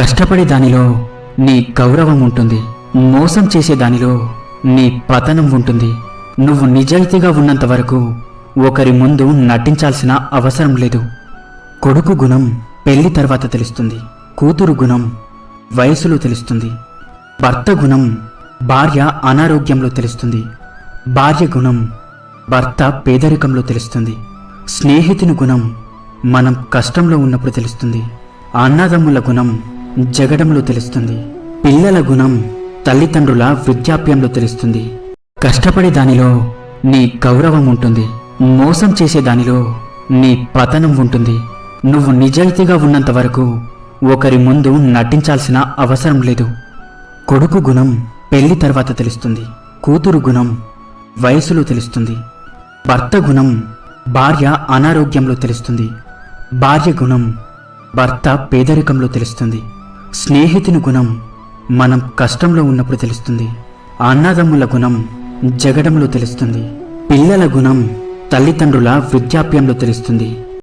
కష్టపడే దానిలో నీ గౌరవం ఉంటుంది. మోసం చేసే దానిలో నీ పతనం ఉంటుంది. నువ్వు నిజాయితీగా ఉన్నంత వరకు ఒకరి ముందు నటించాల్సిన అవసరం లేదు. కొడుకు గుణం పెళ్ళి తర్వాత తెలుస్తుంది. కూతురు గుణం వయసులో తెలుస్తుంది. భర్త గుణం భార్య అనారోగ్యంలో తెలుస్తుంది. భార్య గుణం భర్త పేదరికంలో తెలుస్తుంది. స్నేహితుని గుణం మనం కష్టంలో ఉన్నప్పుడు తెలుస్తుంది. అన్నదమ్ముల గుణం జగడంలో తెలుస్తుంది. పిల్లల గుణం తల్లిదండ్రుల వృద్ధాప్యంలో తెలుస్తుంది. కష్టపడే దానిలో నీ గౌరవం ఉంటుంది. మోసం చేసే దానిలో నీ పతనం ఉంటుంది. నువ్వు నిజాయితీగా ఉన్నంత వరకు ఒకరి ముందు నటించాల్సిన అవసరం లేదు. కొడుకు గుణం పెళ్ళి తర్వాత తెలుస్తుంది. కూతురు గుణం వయసులో తెలుస్తుంది. భర్త గుణం భార్య అనారోగ్యంలో తెలుస్తుంది. భార్య గుణం భర్త పేదరికంలో తెలుస్తుంది. స్నేహితుని గుణం మనం కష్టంలో ఉన్నప్పుడు తెలుస్తుంది. అన్నదమ్ముల గుణం జగడంలో తెలుస్తుంది. పిల్లల గుణం తల్లిదండ్రుల వృద్ధాప్యంలో తెలుస్తుంది.